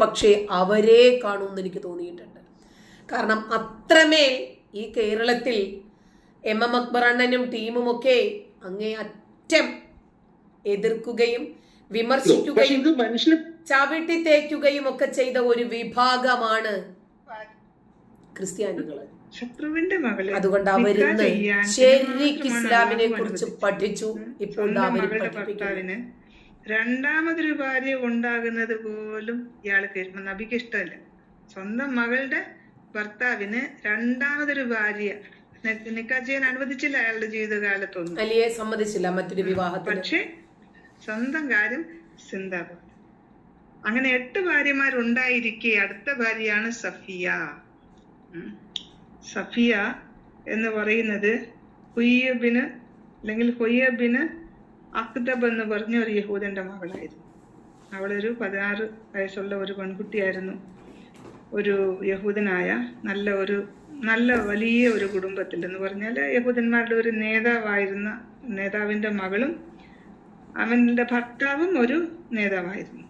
പക്ഷേ അവരെ കാണുമെന്ന് എനിക്ക് തോന്നിയിട്ടുണ്ട്. കാരണം അത്രമേൽ ഈ കേരളത്തിൽ എം എം അക്ബർ അണ്ണനും ടീമുമൊക്കെ അങ്ങേ അറ്റം എതിർക്കുകയും വിമർശിക്കുകയും ചവിട്ടി തേക്കുകയും ഒക്കെ ചെയ്ത ഒരു വിഭാഗമാണ് ക്രിസ്ത്യാനികൾ ശത്രുവിന്റെ മകളെ അതുകൊണ്ട് അവർ അവരിന്ന് ശരിക്ക് ഇസ്ലാമിനെ കുറിച്ച് പഠിച്ചു. ഇപ്പോൾ സ്വന്തം പഠിപ്പിക്കുന്നു ഭർത്താവിന് രണ്ടാമതൊരു ഭാര്യ ഉണ്ടാകുന്നത് പോലും ഇയാൾക്ക് നബിക്ക് ഇഷ്ടമല്ല. സ്വന്തം മകളുടെ ഭർത്താവിന് രണ്ടാമതൊരു ഭാര്യ നിക്കാ ചെയ്യാൻ അനുവദിച്ചില്ല അയാളുടെ ജീവിതകാലത്തൊന്നും. അലിയെ സമ്മതിച്ചില്ല മറ്റൊരു വിവാഹത്തിന്. പക്ഷെ സ്വന്തം കാര്യം സിന്താബ് അങ്ങനെ എട്ട് ഭാര്യമാരുണ്ടായിരിക്കെ അടുത്ത ഭാര്യയാണ് സഫിയ. സഫിയ എന്ന് പറയുന്നത് ഹുയ്യബിന് അല്ലെങ്കിൽ ഹുയ്യബിന് അക്തബ് എന്ന് പറഞ്ഞ ഒരു യഹൂദന്റെ മകളായിരുന്നു. അവളൊരു പതിനാറ് വയസ്സുള്ള ഒരു പെൺകുട്ടിയായിരുന്നു. ഒരു യഹൂദനായ നല്ല ഒരു നല്ല വലിയ ഒരു കുടുംബത്തിൽ എന്ന് പറഞ്ഞാൽ യഹൂദന്മാരുടെ ഒരു നേതാവായിരുന്ന നേതാവിന്റെ മകളും അവന്റെ ഭർത്താവും ഒരു നേതാവായിരുന്നു.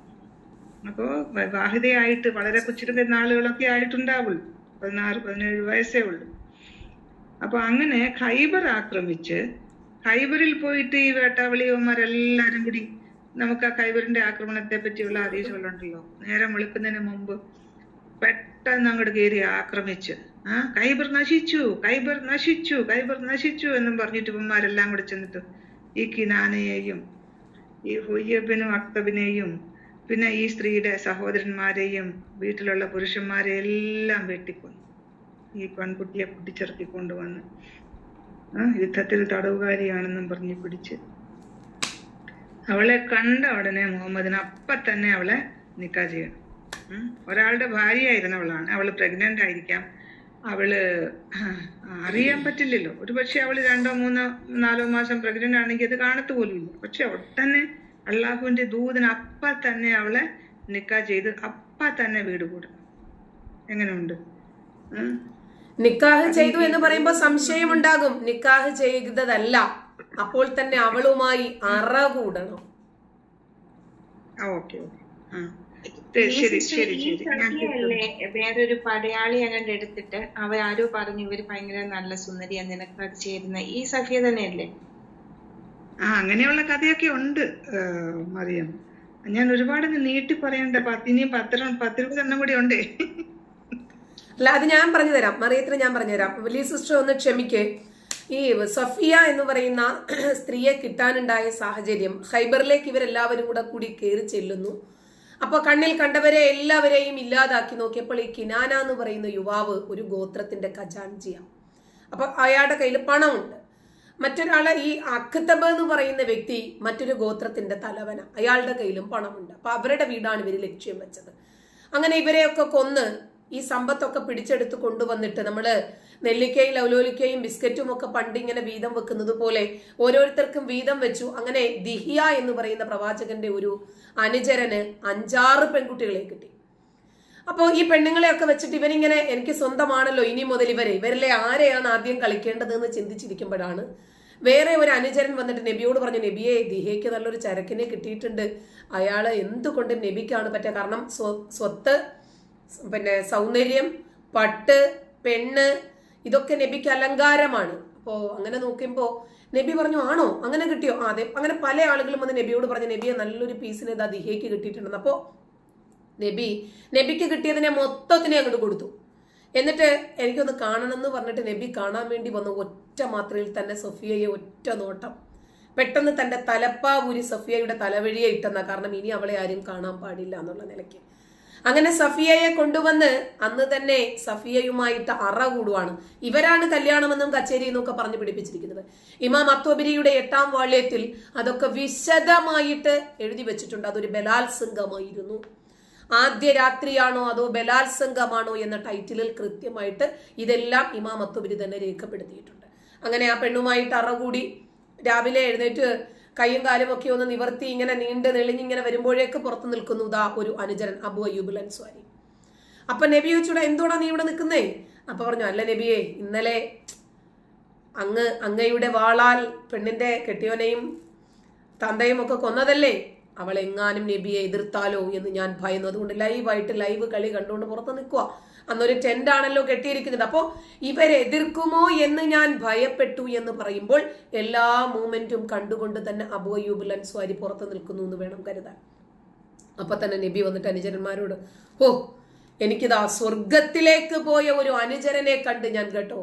അപ്പോൾ വിവാഹിതയായിട്ട് വളരെ കൊച്ചിരുന്ന നാളുകളൊക്കെ ആയിട്ടുണ്ടാവുള്ളൂ. പതിനാറ് പതിനേഴ് വയസ്സേ ഉള്ളൂ. അപ്പോൾ അങ്ങനെ ഖൈബർ ആക്രമിച്ച് ഖൈബറിൽ പോയിട്ട് ഈ വേട്ടാവളിയന്മാരെല്ലാരും കൂടി നമുക്ക് ആ ഖൈബറിന്റെ ആക്രമണത്തെ പറ്റിയുള്ള ആദേശങ്ങളുണ്ടല്ലോ നേരം വെളുക്കുന്നതിന് മുമ്പ് പെട്ടെന്ന് അങ്ങോട്ട് കയറി ആക്രമിച്ച്. ആ ഖൈബർ നശിച്ചു ഖൈബർ നശിച്ചു ഖൈബർ നശിച്ചു എന്നും പറഞ്ഞിട്ട് ഇവന്മാരെല്ലാം കൂടെ ചെന്നിട്ട് ഈ കിനാനയെയും ഈ ഹുയ്യബിനും അക്തബിനെയും പിന്നെ ഈ സ്ത്രീയുടെ സഹോദരന്മാരെയും വീട്ടിലുള്ള പുരുഷന്മാരെ എല്ലാം വെട്ടിക്കൊന്നു. ഈ പെൺകുട്ടിയെ കൂട്ടിച്ചേർത്തി കൊണ്ടുവന്ന് യുദ്ധത്തിൽ തടവുകാരിയാണെന്നും പറഞ്ഞ് പിടിച്ച്. അവളെ കണ്ട ഉടനെ മുഹമ്മദിന് അപ്പ തന്നെ അവളെ നിക്കാ ചെയ്യണം. ഒരാളുടെ ഭാര്യയായിരുന്നു അവളാണ്. അവൾ പ്രഗ്നന്റ് ആയിരിക്കാം. അവൾ അറിയാൻ പറ്റില്ലല്ലോ. ഒരു പക്ഷെ അവൾ രണ്ടോ മൂന്നോ നാലോ മാസം പ്രഗ്നന്റ് ആണെങ്കിൽ അത് കാണത്തു പോലും ഇല്ല പക്ഷെ ഉടനെ അള്ളാഹുവിന്റെ ദൂതന് അപ്പ തന്നെ അവളെ നിക്കാ ചെയ്ത് അപ്പ തന്നെ വീട് കൂടും എങ്ങനെയുണ്ട്. നിക്കാഹ് ചെയ്തു എന്ന് പറയുമ്പോൾ സംശയമുണ്ടാകും. നിക്കാഹ് ചെയ്തതല്ല. അപ്പോൾ തന്നെ അവളുമായി അറ കൂടണം. വേറൊരു പടയാളി അങ്ങനെ എടുത്തിട്ട് അവ ആരോ പറഞ്ഞു ഇവർ ഭയങ്കര നല്ല സുന്ദരിയാ നിനക്ക് അത് ചേരുന്ന. ഈ സഫിയ തന്നെയല്ലേ? ആ അങ്ങനെയുള്ള കഥയൊക്കെ ഉണ്ട് മറിയം. ഞാൻ ഒരുപാട് നീട്ടി പറയണ്ട. ഇനിയും പത്ര പത്തിരുപതെണ്ണം കൂടി ഉണ്ട്. അല്ല അത് ഞാൻ പറഞ്ഞു തരാം മറിയത്തിന് ഞാൻ പറഞ്ഞുതരാം. വലിയ സിസ്റ്റർ ഒന്ന് ക്ഷമിക്ക്. ഈ സഫിയ എന്ന് പറയുന്ന സ്ത്രീയെ കിട്ടാനുണ്ടായ സാഹചര്യം ഹൈബറിലേക്ക് ഇവരെല്ലാവരും കൂടെ കൂടി കയറി ചെല്ലുന്നു. അപ്പോൾ കണ്ണിൽ കണ്ടവരെ എല്ലാവരെയും ഇല്ലാതാക്കി നോക്കിയപ്പോൾ ഈ കിനാന എന്ന് പറയുന്ന യുവാവ് ഒരു ഗോത്രത്തിന്റെ ഖജാൻജിയാണ് അപ്പൊ അയാളുടെ കയ്യിൽ പണമുണ്ട്. മറ്റൊരാളെ ഈ അഖത്തബ് എന്ന് പറയുന്ന വ്യക്തി മറ്റൊരു ഗോത്രത്തിന്റെ തലവന. അയാളുടെ കയ്യിലും പണമുണ്ട്. അപ്പൊ അവരുടെ വീടാണ് ഇവർ ലക്ഷ്യം വെച്ചത്. അങ്ങനെ ഇവരെയൊക്കെ കൊന്ന് ഈ സമ്പത്തൊക്കെ പിടിച്ചെടുത്ത് കൊണ്ടുവന്നിട്ട് നമ്മൾ നെല്ലിക്കയും ലൗലോലിക്കയും ബിസ്ക്കറ്റും ഒക്കെ പണ്ട് ഇങ്ങനെ വീതം വെക്കുന്നത് പോലെ ഓരോരുത്തർക്കും വീതം വെച്ചു. അങ്ങനെ ദിഹിയ എന്ന് പറയുന്ന പ്രവാചകന്റെ ഒരു അനുചരന് അഞ്ചാറ് പെൺകുട്ടികളെ കിട്ടി. അപ്പോൾ ഈ പെണ്ണുങ്ങളെയൊക്കെ വെച്ചിട്ട് ഇവനിങ്ങനെ എനിക്ക് സ്വന്തമാണല്ലോ ഇനി മുതൽ ഇവരെ. ഇവരിലെ ആരെയാണ് ആദ്യം കളിക്കേണ്ടതെന്ന് ചിന്തിച്ചിരിക്കുമ്പോഴാണ് വേറെ ഒരു അനുചരൻ വന്നിട്ട് നബിയോട് പറഞ്ഞു നബിയെ ദിഹയ്ക്ക് നല്ലൊരു ചരക്കിനെ കിട്ടിയിട്ടുണ്ട്. അയാൾ എന്തുകൊണ്ടും നബിക്കാണ് പറ്റുക കാരണം സ്വ- സ്വത്ത് പിന്നെ സൗന്ദര്യം പട്ട് പെണ്ണ് ഇതൊക്കെ നബിക്ക് അലങ്കാരമാണ്. അപ്പോൾ അങ്ങനെ നോക്കുമ്പോൾ നബി പറഞ്ഞു ആണോ? അങ്ങനെ കിട്ടിയോ? അതെ. അങ്ങനെ പല ആളുകളും വന്ന് നബിയോട് പറഞ്ഞു നബിയെ നല്ലൊരു പീസിന് ഇത് അതിഹേക്ക് കിട്ടിയിട്ടുണ്ടെന്ന്. അപ്പോൾ നബി നബിക്ക് കിട്ടിയതിനെ മൊത്തത്തിനെ അങ്ങോട്ട് കൊടുത്തു. എന്നിട്ട് എനിക്കൊന്ന് കാണണം എന്ന് പറഞ്ഞിട്ട് നബി കാണാൻ വേണ്ടി വന്ന ഒറ്റ മാത്രയിൽ തന്നെ സഫിയയെ ഒറ്റ നോട്ടം. പെട്ടെന്ന് തന്റെ തലപ്പാവൂരി സഫിയയുടെ തലവഴിയെ ഇട്ടെന്ന. കാരണം ഇനി അവളെ ആരും കാണാൻ പാടില്ല എന്നുള്ള നിലയ്ക്ക്. അങ്ങനെ സഫിയയെ കൊണ്ടുവന്ന് അന്ന് തന്നെ സഫിയയുമായിട്ട് അറ കൂടുവാണ്. ഇവരാണ് കല്യാണമെന്നും കച്ചേരി എന്നൊക്കെ പറഞ്ഞു പിടിപ്പിച്ചിരിക്കുന്നത്. ഇമാം അത്തോബിരിയുടെ എട്ടാം വാള്യത്തിൽ അതൊക്കെ വിശദമായിട്ട് എഴുതി വെച്ചിട്ടുണ്ട്. അതൊരു ബലാത്സംഗമായിരുന്നു. ആദ്യ രാത്രിയാണോ അതോ ബലാത്സംഗമാണോ എന്ന ടൈറ്റിലിൽ കൃത്യമായിട്ട് ഇതെല്ലാം ഇമാം അത്തോബിരി തന്നെ രേഖപ്പെടുത്തിയിട്ടുണ്ട്. അങ്ങനെ ആ പെണ്ണുമായിട്ട് അറകൂടി രാവിലെ എഴുന്നേറ്റ് കൈയും കാലും ഒക്കെ ഒന്ന് നിവർത്തി ഇങ്ങനെ നീണ്ട് നെളിഞ്ഞിങ്ങനെ വരുമ്പോഴേക്ക് പുറത്ത് നിൽക്കുന്നു. ദാ ഒരു അനുചരൻ അബു അയ്യൂബുൽ അൻസ്വാരി. അപ്പൊ നബി ചോദിച്ചൂടെ എന്തോടാ നീ ഇവിടെ നിൽക്കുന്നേ? അപ്പൊ പറഞ്ഞു അല്ല നബിയെ ഇന്നലെ അങ്ങ് അങ്ങയുടെ വാളാൽ പെണ്ണിന്റെ കെട്ടിയോനെയും തന്തയും ഒക്കെ കൊന്നതല്ലേ? അവൾ എങ്ങാനും നബിയെ എതിർത്താലോ എന്ന് ഞാൻ ഭയന്നു. അതുകൊണ്ട് ലൈവായിട്ട് ലൈവ് കളി കണ്ടുകൊണ്ട് പുറത്ത് നിൽക്കുക അന്നൊരു ടെന്റ് ആണല്ലോ കെട്ടിയിരിക്കുന്നത്. അപ്പോൾ ഇവരെതിർക്കുമോ എന്ന് ഞാൻ ഭയപ്പെട്ടു എന്ന് പറയുമ്പോൾ എല്ലാ മൂമെന്റും കണ്ടുകൊണ്ട് തന്നെ അബു അയ്യൂബുൽ അൻസ്വാരി പുറത്ത് നിൽക്കുന്നു എന്ന് വേണം കരുതാൻ. അപ്പൊ തന്നെ നബി വന്നിട്ട് അനുചരന്മാരോട് ഓ എനിക്കിതാ സ്വർഗത്തിലേക്ക് പോയ ഒരു അനുചരനെ കണ്ട് ഞാൻ കേട്ടോ.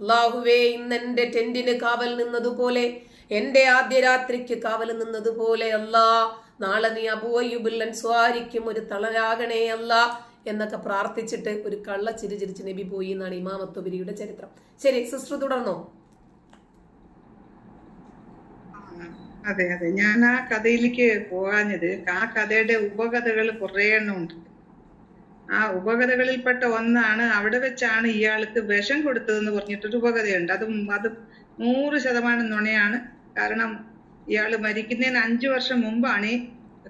അള്ളാഹുവേ ഇന്ന് എന്റെ ടെന്റിന് കാവൽ നിന്നതുപോലെ എന്റെ ആദ്യ രാത്രിക്ക് കാവൽ നിന്നതുപോലെ അല്ലാ നാളെ നീ അബുവയ്യുബുല്ലൻ സ്വാരിക്കും ഒരു തളരാകണേ അല്ല. എന്നൊക്കെ പ്രാർത്ഥിച്ചിട്ട് ഒരു കള്ള ചിരി ചിരിച്ച് നബി പോയി എന്നാണ് ഇമാമത്തുബിരിയുടെ ചരിത്രം. ശരി സിസ്റ്റർ തുടർന്നോ? അതെ അതെ. ഞാൻ ആ കഥയിലേക്ക് പോകാഞ്ഞത് ആ കഥയുടെ ഉപകഥകൾ കുറേ എണ്ണം ഉണ്ട്. ആ ഉപകഥകളിൽപ്പെട്ട ഒന്നാണ് അവിടെ വെച്ചാണ് ഇയാൾക്ക് വിഷം കൊടുത്തതെന്ന് പറഞ്ഞിട്ടൊരു ഉപകഥയുണ്ട്. അത് അത് നൂറ് ശതമാനം നുണയാണ്. കാരണം ഇയാൾ മരിക്കുന്നതിന് അഞ്ചു വർഷം മുമ്പാണ്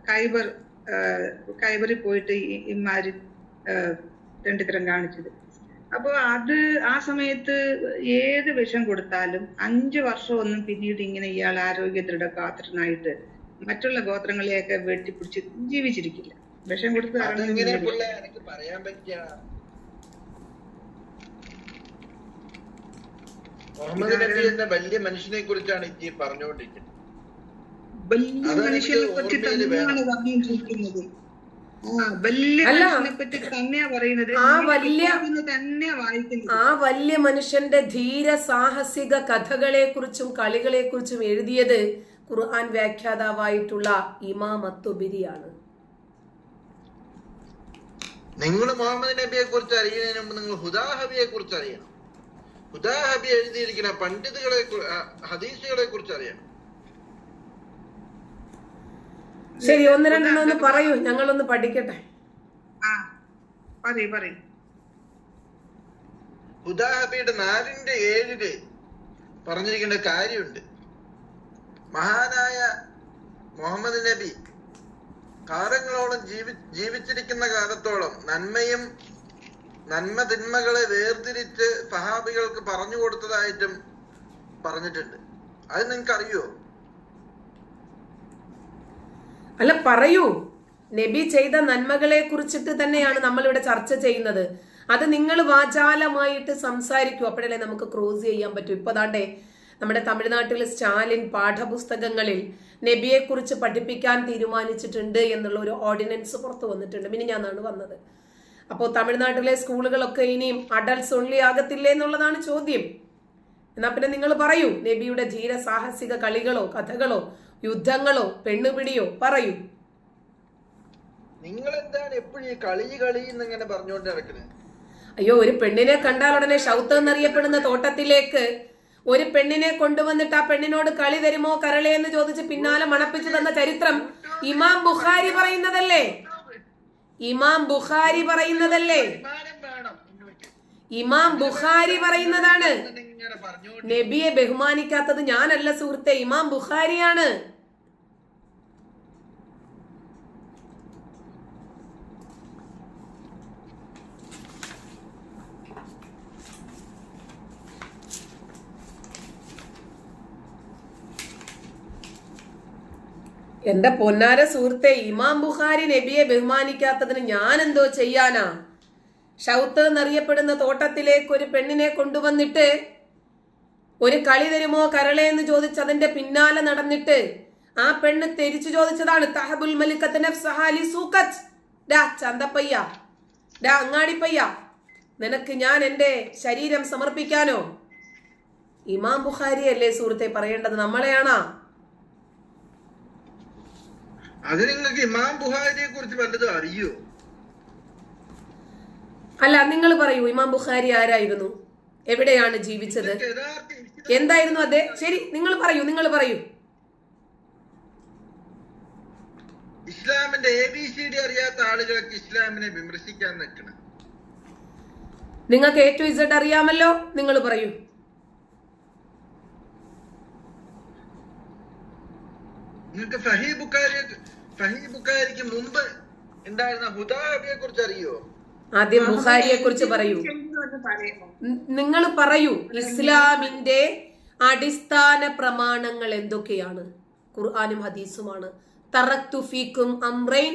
കൈബർ കൈബറിൽ പോയിട്ട് ഇമാരി രണ്ടിത്തരം കാണിച്ചത്. അപ്പോൾ അത് ആ സമയത്ത് ഏത് വിഷം കൊടുത്താലും അഞ്ചു വർഷമൊന്നും പിന്നീട് ഇങ്ങനെ ഇയാൾ ആരോഗ്യ ദൃഢപാത്രനായിട്ട് മറ്റുള്ള ഗോത്രങ്ങളെയൊക്കെ വെട്ടിപ്പിടിച്ച് ജീവിച്ചിരിക്കില്ല. വിഷം കൊടുത്ത് എനിക്ക് പറയാൻ പറ്റിയ മുഹമ്മദ് നബി എന്ന വലിയ മനുഷ്യനെ കുറിച്ചാണ് ഈ പറഞ്ഞുകൊണ്ടിരിക്കുന്നത് വലിയ മനുഷ്യനെ കുറിച്ച് തന്നെയാണ് പറഞ്ഞുകൊണ്ടിരിക്കുന്നത്. ആ വലിയ ആ വലിയ- കിതാബിന്ന് തന്നെയാ വായിക്കുന്നത് ആ വലിയ മനുഷ്യന്റെ ധീര സാഹസിക കഥകളെ കുറിച്ചും കളികളെ കുറിച്ചും എഴുതിയത് ഖുർആൻ വ്യാഖ്യാതാവായിട്ടുള്ള ഇമാം അത്തുബിരിയാണ്. നിങ്ങൾ മുഹമ്മദ് നബിയെ കുറിച്ച് അറിയുന്നതിന് മുമ്പ് നിങ്ങൾ ഹുദാഹബിയെ കുറിച്ച് അറിയണം. ഹുദാഹബി എഴുതിയിരിക്കുന്ന പണ്ഡിതുകളെ ഹദീസുകളെ കുറിച്ച് അറിയണം. ശരി ഒന്ന് രണ്ടെണ്ണം ഒന്ന് പറയൂ ഞങ്ങളൊന്ന് പഠിക്കട്ടെ. പറയ് ഹുദാഹബിയുടെ നാലിന്റെ ഏഴിൽ പറഞ്ഞിരിക്കേണ്ട കാര്യമുണ്ട്. മഹാനായ മുഹമ്മദ് നബി കാലങ്ങളോളം ജീവി ജീവിച്ചിരിക്കുന്ന കാലത്തോളം നന്മയും നന്മ തിന്മകളെ വേർതിരിച്ച് സഹാബികൾക്ക് പറഞ്ഞു കൊടുത്തതായിട്ടും പറഞ്ഞിട്ടുണ്ട്. അത് നിങ്ങൾക്ക് അറിയോ അല്ല പറയൂ. നബി ചെയ്ത നന്മകളെ കുറിച്ചിട്ട് തന്നെയാണ് നമ്മൾ ഇവിടെ ചർച്ച ചെയ്യുന്നത്. അത് നിങ്ങൾ വാചാലമായിട്ട് സംസാരിക്കൂ. അപ്പോഴല്ലേ നമുക്ക് ക്രോസ് ചെയ്യാൻ പറ്റൂ. ഇപ്പൊ താണ്ടേ നമ്മുടെ തമിഴ്നാട്ടിലെ സ്റ്റാലിൻ പാഠപുസ്തകങ്ങളിൽ നബിയെ കുറിച്ച് പഠിപ്പിക്കാൻ തീരുമാനിച്ചിട്ടുണ്ട് എന്നുള്ള ഒരു ഓർഡിനൻസ് പുറത്തു വന്നിട്ടുണ്ട്. മിനിഞ്ഞാന്നാണ് വന്നത്. അപ്പോൾ തമിഴ്നാട്ടിലെ സ്കൂളുകളൊക്കെ ഇനിയും അഡൽസ് ഓൺലി ആകത്തില്ലേ എന്നുള്ളതാണ് ചോദ്യം. എന്നാ പിന്നെ നിങ്ങൾ പറയൂ നബിയുടെ ധീര സാഹസിക കളികളോ കഥകളോ യുദ്ധങ്ങളോ പെണ്ണുപിടിയോ പറയൂ. നിങ്ങൾ എന്താണ് എപ്പോഴും ഈ കളി കളി എന്നിങ്ങനെ പറഞ്ഞുകൊണ്ട് നടക്കുന്നത് അയ്യോ ഒരു പെണ്ണിനെ കണ്ടാൽ ഉടനെ ഷൗത്ത് എന്നറിയപ്പെടുന്ന തോട്ടത്തിലേക്ക് ഒരു പെണ്ണിനെ കൊണ്ടുവന്നിട്ട് ആ പെണ്ണിനോട് കളി തരുമോ കരളെ എന്ന് ചോദിച്ച് പിന്നാലെ മണപ്പിച്ചു തന്ന ചരിത്രം ഇമാം ബുഖാരി പറയുന്നതല്ലേ? ഇമാം ബുഖാരി പറയുന്നതല്ലേ? ഇമാം ബുഖാരി പറയുന്നതാണ്. നബിയെ ബഹുമാനിക്കാത്തത് ഞാനല്ല സുഹൃത്തെ ഇമാം ബുഖാരിയാണ്. എന്റെ പൊന്നാര സുഹൃത്തെ ഇമാം ബുഖാരി നബിയെ ബഹുമാനിക്കാത്തതിന് ഞാൻ എന്തോ ചെയ്യാനാ? ഷൗത്ത് എന്നറിയപ്പെടുന്ന തോട്ടത്തിലേക്ക് ഒരു പെണ്ണിനെ കൊണ്ടുവന്നിട്ട് ഒരു കളി തരുമോ കരളെ എന്ന് ചോദിച്ച് അതിന്റെ പിന്നാലെ നടന്നിട്ട് ആ പെണ്ണ് തിരിച്ചു ചോദിച്ചതാണ് തഹബുൽ മലിക്കത്ത് നഫ്സഹാലി സൂക്കത്ത് ഡാ ചന്തപ്പയ്യ. ഡാ അങ്ങാടിപ്പയ്യ. നിനക്ക് ഞാൻ എന്റെ ശരീരം സമർപ്പിക്കാനോ? ഇമാം ബുഖാരി അല്ലേ സുഹൃത്തെ പറയേണ്ടത്? നമ്മളെയാണാ? അത് നിങ്ങൾക്ക് ഇമാം ബുഹാരിയെ കുറിച്ച് വല്ലതും അറിയോ? അല്ല നിങ്ങൾ പറയൂ ഇമാം ബുഖാരി ആരായിരുന്നു? എവിടെയാണ് ജീവിച്ചത്? എന്തായിരുന്നു അതെ? ശരി നിങ്ങൾ പറയൂ നിങ്ങൾ പറയൂ. ഇസ്ലാമിന്റെ എ ബി സി ഡി അറിയാത്ത ആളുകളൊക്കെ ഇസ്ലാമിനെ വിമർശിക്കാൻ നിൽക്കണം. നിങ്ങൾക്ക് എ ടു ഇസഡ് അറിയാമല്ലോ നിങ്ങൾ പറയൂ. നിങ്ങൾക്ക് ഫഹീ ബുക്കാരി ഫഹീ ബുക്കാരിക്ക് മുമ്പ് ഉണ്ടായിരുന്ന ഹുദാബിയെ കുറിച്ച് അറിയോ? ആദ്യം ബുഖാരിയെ കുറിച്ച് പറയൂ. നിങ്ങൾ പറയൂ ഇസ്ലാമിന്റെ അടിസ്ഥാന പ്രമാണങ്ങൾ എന്തൊക്കെയാണ്? ഖുർആാനും ഹദീസുമാണ്. തറക്തു ഫീക്കും അംറൈൻ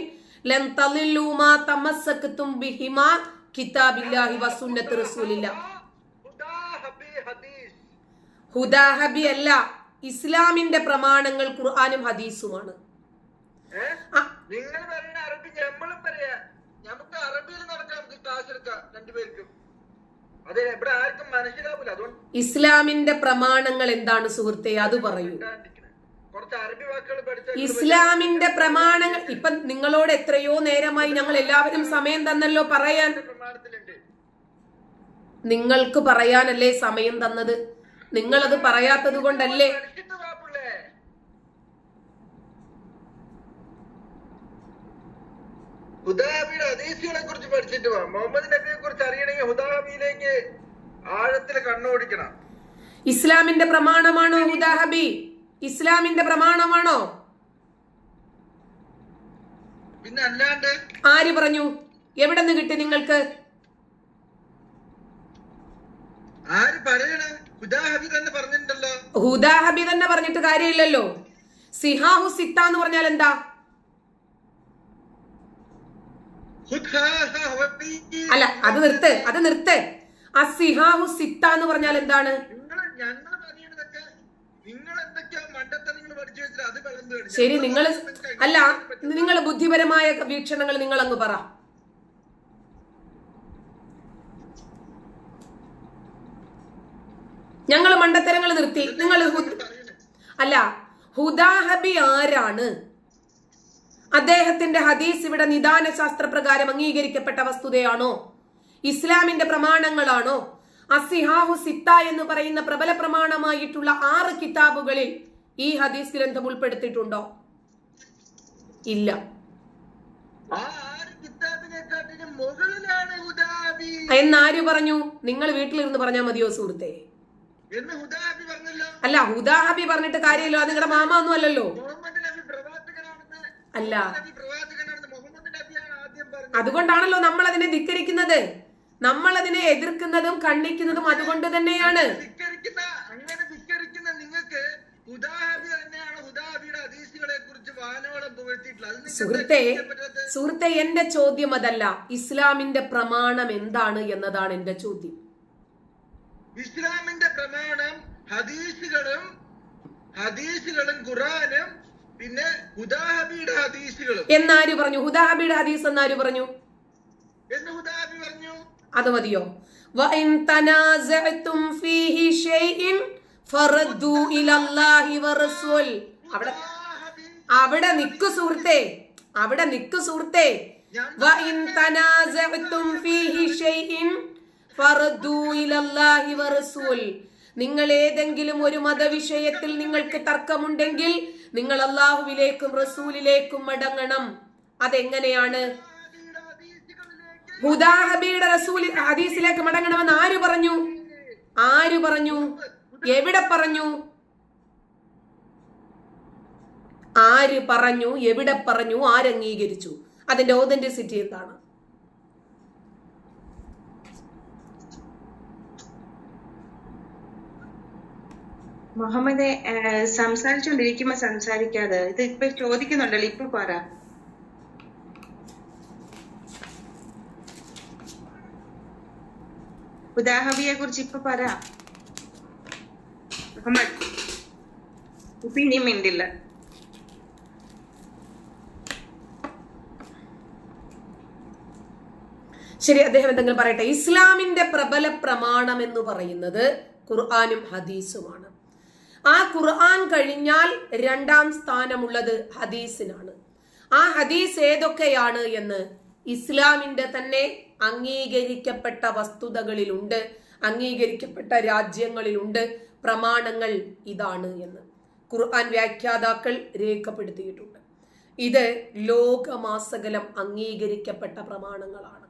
ലൻ തളില്ലു തമസ്സക്തും ബിഹിമാ കിതാബില്ലാഹി വസുന്നത്ത് റസൂലില്ല. ഹുദാ ഹുദാഹബി അല്ല ഇസ്ലാമിന്റെ പ്രമാണങ്ങൾ ഖുർആാനും ഹദീസുമാണ്. നിങ്ങൾ പറയുന്ന അറബി നമ്മളും പറയാ. നമുക്ക് അറബിയിൽ നടക്കാം നമുക്ക് ക്ലാസ് എടുക്കാം രണ്ടുപേർക്കും. അതെ ഇവിടെ ആർക്കും മനസ്സിലാവൂല. അതുകൊണ്ട് ഇസ്ലാമിന്റെ പ്രമാണങ്ങൾ എന്താണ് സുഹൃത്തെ? അത് പറയൂ. ഇസ്ലാമിന്റെ പ്രമാണങ്ങൾ ഇപ്പൊ നിങ്ങളോട് എത്രയോ നേരമായി ഞങ്ങൾ എല്ലാവരും സമയം തന്നല്ലോ പറയാൻ. നിങ്ങൾക്ക് പറയാനല്ലേ സമയം തന്നത്? നിങ്ങളത് പറയാത്തത് കൊണ്ടല്ലേ പഠിച്ചിട്ട് വാ പിള്ളേ ഹുദാബിയുടെ അതീസികളെ കുറിച്ച് പഠിച്ചിട്ട് വാ. മുഹമ്മദ് നബിയെ കുറിച്ച് അറിയണമെങ്കിൽ ഹുദാബിയിലേക്ക് ആഴത്തിൽ കണ്ണോടിക്കണം. ഇസ്ലാമിന്റെ പ്രമാണമാണോ ഹുദാഹബി? ഇസ്ലാമിന്റെ പ്രമാണമാണോ? പിന്നെ അല്ലാണ്ട് ആര് പറഞ്ഞു? എവിടെ നിന്ന് കിട്ടി നിങ്ങൾക്ക്? ആര് പറയണ? ഹുദാഹബി തന്നെ പറഞ്ഞിട്ടുണ്ടല്ലോ. ഹുദാഹബി തന്നെ പറഞ്ഞിട്ട് കാര്യമില്ലല്ലോ. സിഹാഹു സിത്ത എന്ന് പറഞ്ഞാൽ എന്താ അല്ല അത് നിർത്ത് അത് നിർത്ത്. ആ സിഹാഹു സിത്ത എന്ന് പറഞ്ഞാൽ എന്താണ്. ശരി നിങ്ങൾ അല്ല നിങ്ങൾ ബുദ്ധിപരമായ വീക്ഷണങ്ങൾ നിങ്ങൾ അങ്ങ് പറ. ഞങ്ങൾ മണ്ടത്തരങ്ങൾ നിർത്തി. നിങ്ങൾ അല്ല ഹുദാഹബി ആരാണ്? അദ്ദേഹത്തിന്റെ ഹദീസ് ഇവിടെ നിദാന ശാസ്ത്രപ്രകാരം അംഗീകരിക്കപ്പെട്ട വസ്തുതയാണോ? ഇസ്ലാമിന്റെ പ്രമാണങ്ങളാണോ? അസിഹാഹു സിത്ത എന്ന് പറയുന്ന പ്രബല പ്രമാണമായിട്ടുള്ള ആറ് കിതാബുകളിൽ ഈ ഹദീസ് ഗ്രന്ഥം ഉൾപ്പെടുത്തിയിട്ടുണ്ടോ? ഇല്ല. എന്നാര് പറഞ്ഞു? നിങ്ങൾ വീട്ടിലിരുന്ന് പറഞ്ഞാൽ മതിയോ സുഹൃത്തെ? അല്ല ഹുദാഹബി പറഞ്ഞിട്ട് കാര്യമില്ല. അത് നിങ്ങളുടെ മാമ ഒന്നും അല്ലല്ലോ. അല്ല. അതുകൊണ്ടാണല്ലോ നമ്മൾ അതിനെ ധിക്കരിക്കുന്നത്. നമ്മൾ അതിനെ എതിർക്കുന്നതും കണ്ണിക്കുന്നതും അതുകൊണ്ട് തന്നെയാണ്. അങ്ങനെ ധിക്കരിക്കുന്ന നിങ്ങൾക്ക് തന്നെയാണ് ഹുദാബിയുടെ കുറിച്ച് വാനോളം പുകഴ്ത്തിയിട്ടുള്ളത്. സുഹൃത്തെ സുഹൃത്തെ എന്റെ ചോദ്യം അതല്ല. ഇസ്ലാമിന്റെ പ്രമാണം എന്താണ് എന്നതാണ് എന്റെ ചോദ്യം. ഇസ്ലാമിന്റെ പ്രമാണം ഹദീസുകളും ഹദീസുകളും ഖുറാനും പിന്നെ ഹുദാഹബിയുടെ ഹദീസുകളും എന്നാര് പറഞ്ഞു ഹുദാഹബിയുടെ ഹദീസ് എന്നാര് പറഞ്ഞു എന്ന് ഹുദാബി പറഞ്ഞു അത് മതിയോ وَإِن تَنَازَعْتُمْ فِيهِ شَيْءٍ فَرَدُّوا إِلَى اللَّهِ وَرَسُولِ അവിടെ ഹുദാഹബി അവിടെ നിക്കു സുഹൃത്തെ അവിടെ നിക്കു സുഹൃത്തെ وَإِن تَنَازَعْتُمْ فِيهِ شَيْءٍ فَرَدُّوا إِلَى اللَّهِ وَرَسُولِ നിങ്ങൾ ഏതെങ്കിലും ഒരു മതവിഷയത്തിൽ നിങ്ങൾക്ക് തർക്കമുണ്ടെങ്കിൽ നിങ്ങൾ അള്ളാഹുവിലേക്കും റസൂലിലേക്കും മടങ്ങണം. അതെങ്ങനെയാണ്? ഹുദാഹബിയുടെ റസൂലി ഹദീസിലേക്ക് മടങ്ങണമെന്ന് ആര് പറഞ്ഞു? ആര് പറഞ്ഞു? എവിടെ പറഞ്ഞു? ആര് പറഞ്ഞു? എവിടെ പറഞ്ഞു? ആരംഗീകരിച്ചു? അതിന്റെ ഓതന്റിസിറ്റി എന്താണ്? മുഹമ്മദ് സംസാരിച്ചോണ്ടിരിക്കുമ്പോ സംസാരിക്കാതെ. ഇത് ഇപ്പൊ ചോദിക്കുന്നുണ്ടല്ലോ ഇപ്പൊ പറ. ഉദാഹബിയെ കുറിച്ച് ഇപ്പൊ പറ. മുഹമ്മദ് ഇപ്പൊ ഇനി മിണ്ടില്ല. ശരി അദ്ദേഹം എന്തെങ്കിലും പറയട്ടെ. ഇസ്ലാമിന്റെ പ്രബല പ്രമാണം എന്ന് പറയുന്നത് ഖുർആാനും ഹദീസുമാണ്. ആ ഖുർആൻ കഴിഞ്ഞാൽ രണ്ടാം സ്ഥാനമുള്ളത് ഹദീസിനാണ്. ആ ഹദീസ് ഏതൊക്കെയാണ് എന്ന് ഇസ്ലാമിന്റെ തന്നെ അംഗീകരിക്കപ്പെട്ട വസ്തുതകളിലുണ്ട് അംഗീകരിക്കപ്പെട്ട രാജ്യങ്ങളിലുണ്ട് പ്രമാണങ്ങൾ ഇതാണ് എന്ന്. ഖുർആൻ വ്യാഖ്യാതാക്കൾ രേഖപ്പെടുത്തിയിട്ടുണ്ട്. ഇത് ലോകമാസകലം അംഗീകരിക്കപ്പെട്ട പ്രമാണങ്ങളാണ്.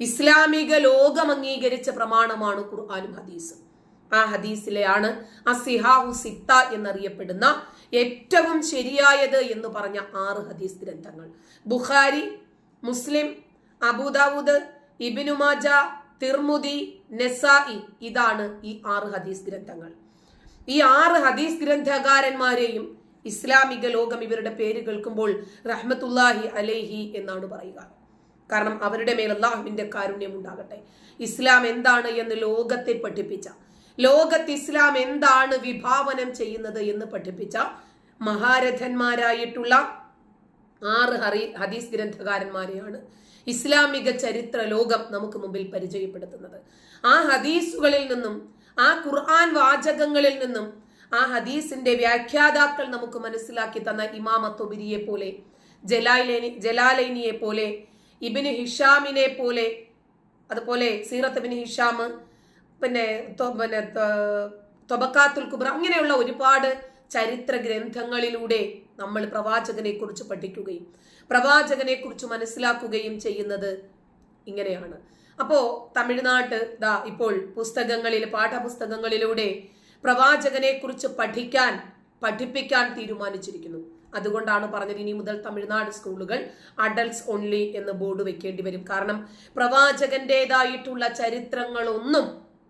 ഇസ്ലാമിക ലോകം അംഗീകരിച്ച പ്രമാണമാണ് ഖുർആാനും ഹദീസും. ആ ഹദീസിലെയാണ് അസിഹാഹു സിത്ത എന്നറിയപ്പെടുന്ന ഏറ്റവും ശരിയായത് എന്ന് പറഞ്ഞ ആറ് ഹദീസ് ഗ്രന്ഥങ്ങൾ. ബുഖാരി മുസ്ലിം അബുദാവൂദ് ഇബിനുമാജ തിർമുദി നെസായി ഇതാണ് ഈ ആറ് ഹദീസ് ഗ്രന്ഥങ്ങൾ. ഈ ആറ് ഹദീസ് ഗ്രന്ഥകാരന്മാരെയും ഇസ്ലാമിക ലോകം ഇവരുടെ പേര് കേൾക്കുമ്പോൾ റഹ്മത്തുല്ലാഹി അലേഹി എന്നാണ് പറയുക. കാരണം അവരുടെ മേൽ അള്ളാഹുവിന്റെ കാരുണ്യം ഉണ്ടാകട്ടെ. ഇസ്ലാം എന്താണ് എന്ന് ലോകത്തെ പഠിപ്പിച്ച ലോകത്ത് ഇസ്ലാം എന്താണ് വിഭാവനം ചെയ്യുന്നത് എന്ന് പഠിപ്പിച്ച മഹാരഥന്മാരായിട്ടുള്ള ആറ് ഹറി ഹദീസ് ഗ്രന്ഥകാരന്മാരെയാണ് ഇസ്ലാമിക ചരിത്ര ലോകം നമുക്ക് മുമ്പിൽ പരിചയപ്പെടുത്തുന്നത്. ആ ഹദീസുകളിൽ നിന്നും ആ ഖുർആൻ വാചകങ്ങളിൽ നിന്നും ആ ഹദീസിന്റെ വ്യാഖ്യാതാക്കൾ നമുക്ക് മനസ്സിലാക്കി തന്ന ഇമാമത്തൊബിരിയെ പോലെ ജലാലൈനി ജലാലൈനിയെ പോലെ ഇബിന് ഹിഷാമിനെ പോലെ അതുപോലെ സീറത്ത് ബിൻ ഹിഷാം പിന്നെ പിന്നെ തൊബക്കാത്തുൽ കുബ്ര അങ്ങനെയുള്ള ഒരുപാട് ചരിത്ര ഗ്രന്ഥങ്ങളിലൂടെ നമ്മൾ പ്രവാചകനെ കുറിച്ച് പഠിക്കുകയും പ്രവാചകനെ കുറിച്ച് മനസ്സിലാക്കുകയും ചെയ്യുന്നത് ഇങ്ങനെയാണ്. അപ്പോ തമിഴ്നാട്ട് ദാ ഇപ്പോൾ പുസ്തകങ്ങളിൽ പാഠപുസ്തകങ്ങളിലൂടെ പ്രവാചകനെ കുറിച്ച് പഠിക്കാൻ പഠിപ്പിക്കാൻ തീരുമാനിച്ചിരിക്കുന്നു. അതുകൊണ്ടാണ് പറഞ്ഞത് ഇനി മുതൽ തമിഴ്നാട് സ്കൂളുകൾ അഡൽട്സ് ഓൺലി എന്ന് ബോർഡ് വെക്കേണ്ടി വരും. കാരണം പ്രവാചകന്റേതായിട്ടുള്ള ചരിത്രങ്ങളൊന്നും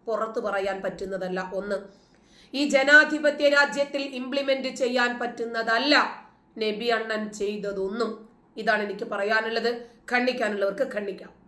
പുറത്തു പറയാൻ പറ്റുന്നതല്ല. ഒന്ന് ഈ ജനാധിപത്യ രാജ്യത്തിൽ ഇംപ്ലിമെന്റ് ചെയ്യാൻ പറ്റുന്നതല്ല നബി അണ്ണൻ ചെയ്തതൊന്നും. ഇതാണ് എനിക്ക് പറയാനുള്ളത്. ഖണ്ഡിക്കാനുള്ളവർക്ക് ഖണ്ഡിക്കാം.